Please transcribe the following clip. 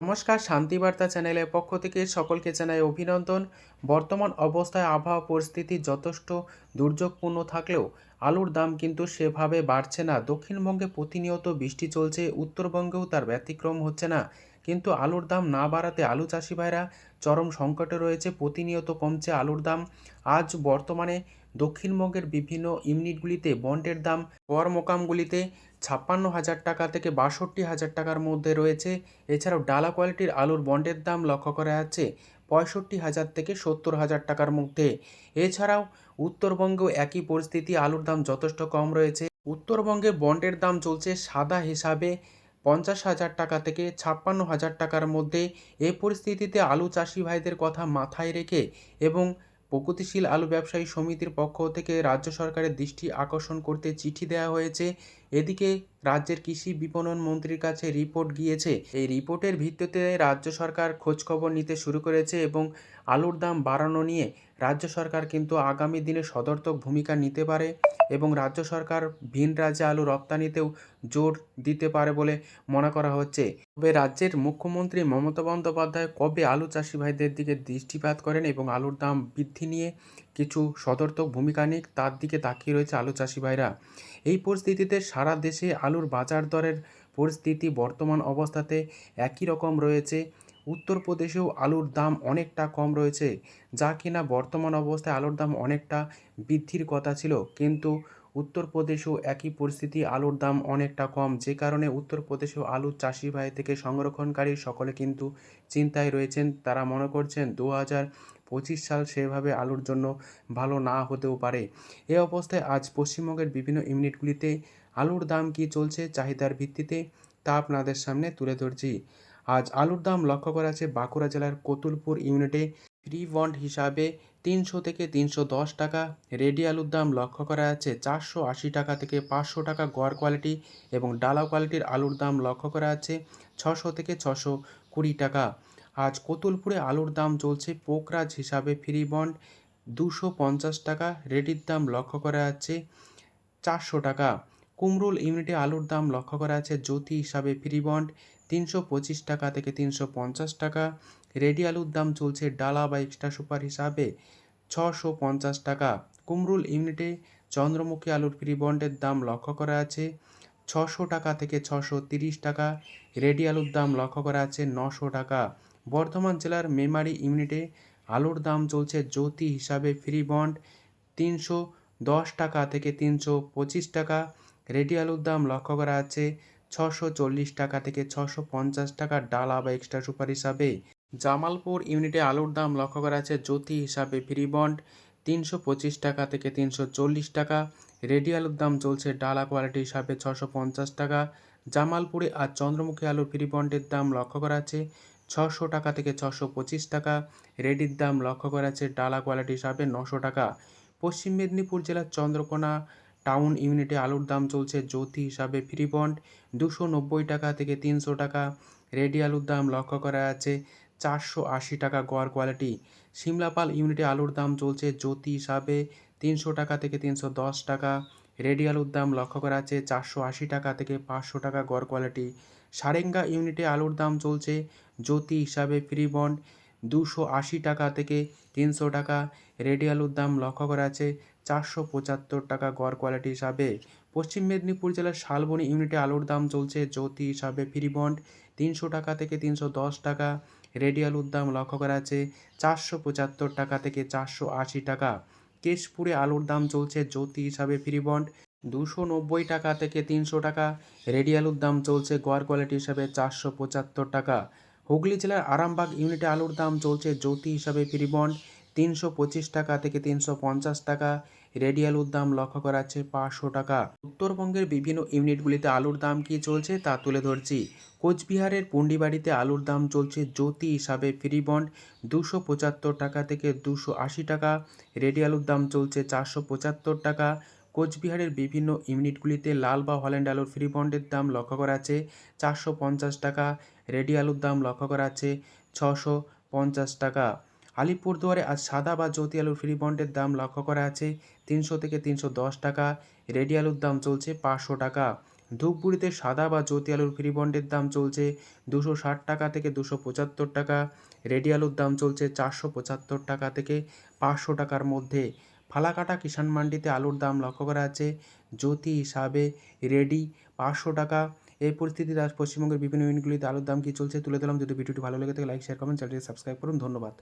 নমস্কার, শান্তিবার্তা চ্যানেলের পক্ষ থেকে সকলকে জানাই অভিনন্দন। বর্তমান অবস্থায় আবহাওয়া পরিস্থিতি যথেষ্ট দুর্যোগপূর্ণ থাকলেও আলুর দাম কিন্তু সেভাবে বাড়ছে না। দক্ষিণবঙ্গে প্রতিনিয়ত বৃষ্টি চলছে, উত্তরবঙ্গেও তার ব্যতিক্রম হচ্ছে না। কিন্তু আলুর দাম না বাড়াতে আলু চাষি ভাইরা চরম সংকটে রয়েছে, প্রতিনিয়ত কমছে আলুর দাম। আজ বর্তমানে দক্ষিণবঙ্গের বিভিন্ন ইউনিটগুলিতে বন্ডের দাম মোকামগুলিতে ছাপ্পান্ন হাজার টাকা থেকে বাষট্টি হাজার টাকার মধ্যে রয়েছে। এছাড়াও ডালা কোয়ালিটির আলুর বন্ডের দাম লক্ষ্য করা যাচ্ছে পঁয়ষট্টি হাজার থেকে সত্তর হাজার টাকার মধ্যে। এছাড়াও উত্তরবঙ্গেও একই পরিস্থিতি, আলুর দাম যথেষ্ট কম রয়েছে। উত্তরবঙ্গে বন্ডের দাম চলছে সাদা হিসাবে পঞ্চাশ হাজার টাকা থেকে ছাপ্পান্ন হাজার টাকার মধ্যে। এই পরিস্থিতিতে আলু চাষি ভাইদের কথা মাথায় রেখে এবং প্রগতিশীল আলু ব্যবসায়ী সমিতির পক্ষ থেকে রাজ্য সরকারের দৃষ্টি আকর্ষণ করতে চিঠি দেওয়া হয়েছে। এদিকে রাজ্যের কৃষি বিপণন মন্ত্রীর কাছে রিপোর্ট গিয়েছে। এই রিপোর্টের ভিত্তিতে রাজ্য সরকার খোঁজখবর নিতে শুরু করেছে এবং আলুর দাম বাড়ানো নিয়ে রাজ্য সরকার কিন্তু আগামী দিনে সদর্থক ভূমিকা নিতে পারে এবং রাজ্য সরকার ভিন রাজ্যে আলু রপ্তানিতেও জোর দিতে পারে বলে মনে করা হচ্ছে। তবে রাজ্যের মুখ্যমন্ত্রী মমতা বন্দ্যোপাধ্যায় কবে আলু চাষি ভাইদের দিকে দৃষ্টিপাত করেন এবং আলুর দাম বৃদ্ধি নিয়ে কিছু সদর্থক ভূমিকা নিক, তার দিকে তাকিয়ে রয়েছে আলু চাষি ভাইরা। এই পরিস্থিতিতে সারা দেশে আলুর বাজার দরের পরিস্থিতি বর্তমান অবস্থাতে একই রকম রয়েছে। উত্তরপ্রদেশেও আলুর দাম অনেকটা কম রয়েছে, যা কিনা বর্তমান অবস্থায় আলুর দাম অনেকটা বৃদ্ধির কথা ছিল। কিন্তু উত্তরপ্রদেশেও একই পরিস্থিতি, আলুর দাম অনেকটা কম। যে কারণে উত্তরপ্রদেশেও আলুর চাষি ভাই থেকে সংরক্ষণকারী সকলে কিন্তু চিন্তায় রয়েছেন। তারা মনে করছেন দু হাজার পঁচিশ সাল সেভাবে আলুর জন্য ভালো না হতেও পারে। এ অবস্থায় আজ পশ্চিমবঙ্গের বিভিন্ন ইউনিটগুলিতে আলুর দাম কী চলছে চাহিদার ভিত্তিতে তা আপনাদের সামনে তুলে ধরছি। আজ আলুর দাম লক্ষ্য করা আছে বাঁকুড়া জেলার কতুলপুর ইউনিটে। ফ্রি বন্ড হিসাবে তিনশো থেকে তিনশো দশ টাকা। রেডি আলুর দাম লক্ষ্য করা যাচ্ছে চারশো আশি টাকা থেকে পাঁচশো টাকা গড় কোয়ালিটি এবং ডালা কোয়ালিটির আলুর দাম লক্ষ্য করা যাচ্ছে ছশো থেকে ছশো কুড়ি টাকা। আজ কতুলপুরে আলুর দাম চলছে পোকরাজ হিসাবে ফ্রি বন্ড দুশো পঞ্চাশ টাকা, রেডির দাম লক্ষ্য করা যাচ্ছে চারশো টাকা। কুমরুল ইউনিটে আলুর দাম লক্ষ্য করা আছে জ্যোতি হিসাবে ফ্রি বন্ড তিনশো পঁচিশ টাকা থেকে তিনশো পঞ্চাশ টাকা। রেডি আলুর দাম চলছে ডালা বা এক্সট্রা সুপার হিসাবে ছশো পঞ্চাশ টাকা। কুমরুল ইউনিটে চন্দ্রমুখী আলুর ফ্রি বন্ডের দাম লক্ষ্য করা আছে ছশো টাকা থেকে ছশো তিরিশ টাকা। রেডি আলুর দাম লক্ষ্য করা আছে নশো টাকা। বর্ধমান জেলার মেমারি ইউনিটে আলুর দাম চলছে জ্যোতি হিসাবে ফ্রি বন্ড তিনশো দশ টাকা থেকে তিনশো পঁচিশ টাকা। রেডি আলুর দাম লক্ষ্য করা আছে ছশো চল্লিশ টাকা থেকে ছশো পঞ্চাশ টাকা ডালা বা এক্সট্রা সুপার হিসাবে। জামালপুর ইউনিটে আলুর দাম লক্ষ্য করা আছে জ্যোতি হিসাবে ফ্রি বন্ড তিনশো পঁচিশ টাকা থেকে তিনশো চল্লিশ টাকা। রেডি আলুর দাম চলছে ডালা কোয়ালিটি হিসাবে ছশো পঞ্চাশ টাকা। জামালপুরে আর চন্দ্রমুখী আলুর ফ্রি বন্ডের দাম লক্ষ্য করা আছে ছশো টাকা থেকে ছশো পঁচিশ টাকা। রেডির দাম লক্ষ্য করা আছে ডালা কোয়ালিটি হিসাবে নশো টাকা। পশ্চিম মেদিনীপুর জেলার চন্দ্রকোনা টাউন ইউনিটে আলুর দাম চলছে জ্যোতি হিসাবে ফ্রি বন্ড। দুশো নব্বই টাকা থেকে তিনশো টাকা। রেডি আলুর দাম লক্ষ্য করা আছে চারশো আশি টাকা গড় কোয়ালিটি। সিমলাপাল ইউনিটে আলুর দাম চলছে জ্যোতি হিসাবে তিনশো টাকা থেকে তিনশো দশ টাকা। রেডি আলুর দাম লক্ষ্য করা আছে চারশো আশি টাকা থেকে পাঁচশো টাকা গড় কোয়ালিটি। সারেঙ্গা ইউনিটে আলুর দাম চলছে জ্যোতি হিসাবে ফ্রি বন্ড। দুশো আশি টাকা থেকে তিনশো টাকা। রেডি আলুর দাম লক্ষ্য করা আছে চারশো পঁচাত্তর টাকা গড় কোয়ালিটি হিসাবে। পশ্চিম মেদিনীপুর জেলার শালবনী ইউনিটে আলুর দাম চলছে জ্যোতি হিসাবে ফ্রি বন্ড তিনশো টাকা থেকে তিনশো দশ টাকা। রেডি আলুর দাম লক্ষ্য করা আছে চারশো পঁচাত্তর টাকা থেকে চারশো আশি টাকা। কেশপুরে আলুর দাম চলছে জ্যোতি হিসাবে ফ্রি বন্ড দুশো নব্বই টাকা থেকে তিনশো টাকা। রেডি আলুর দাম চলছে গড় কোয়ালিটি হিসাবে চারশো পঁচাত্তর টাকা। হুগলি জেলার আরামবাগ ইউনিটে আলুর দাম চলছে জ্যোতি হিসাবে ফ্রি বন্ড তিনশো পঁচিশ টাকা থেকে তিনশো পঞ্চাশ টাকা। রেডি আলুর দাম লক্ষ্য করা আছে পাঁচশো টাকা। উত্তরবঙ্গের বিভিন্ন ইউনিটগুলিতে আলুর দাম কী চলছে তা তুলে ধরছি। কোচবিহারের পুন্ডিবাড়িতে আলুর দাম চলছে জ্যোতি হিসাবে ফ্রি বন্ড দুশো পঁচাত্তর টাকা থেকে দুশো আশি টাকা। রেডি আলুর দাম চলছে চারশো পঁচাত্তর টাকা। কোচবিহারের বিভিন্ন ইউনিটগুলিতে লাল বা হল্যান্ড আলুর ফ্রি বন্ডের দাম লক্ষ্য করা আছে চারশো পঞ্চাশ টাকা। রেডি আলুর দাম লক্ষ্য করা আছে ছশো পঞ্চাশ টাকা। আলিপুরদুয়ারে আজ সাদা বা জ্যোতি আলুর ফ্রি বন্ডের দাম লক্ষ্য করা আছে তিনশো থেকে তিনশো দশ টাকা। রেডি আলুর দাম চলছে পাঁচশো টাকা। ধূপগুড়িতে সাদা বা জ্যোতি আলুর ফ্রি বন্ডের দাম চলছে দুশো ষাট টাকা থেকে দুশো পঁচাত্তর টাকা। রেডি আলুর দাম চলছে চারশো পঁচাত্তর টাকা থেকে পাঁচশো টাকার মধ্যে। ফালাকাটা কিষাণ মান্ডিতে আলুর দাম লক্ষ্য করা আছে। জ্যোতি হিসাবে রেডি পাঁচশো টাকা। এই পরিস্থিতিতে আজ পশ্চিমবঙ্গের বিভিন্ন ইউনিটগুলিতে আলুর দাম কী চলছে তুলে দিলাম যদি ভিডিওটি ভালো লেগে থাকে, লাইক, শেয়ার, কমেন্ট চ্যানেলটি সাবস্ক্রাইব করুন। ধন্যবাদ।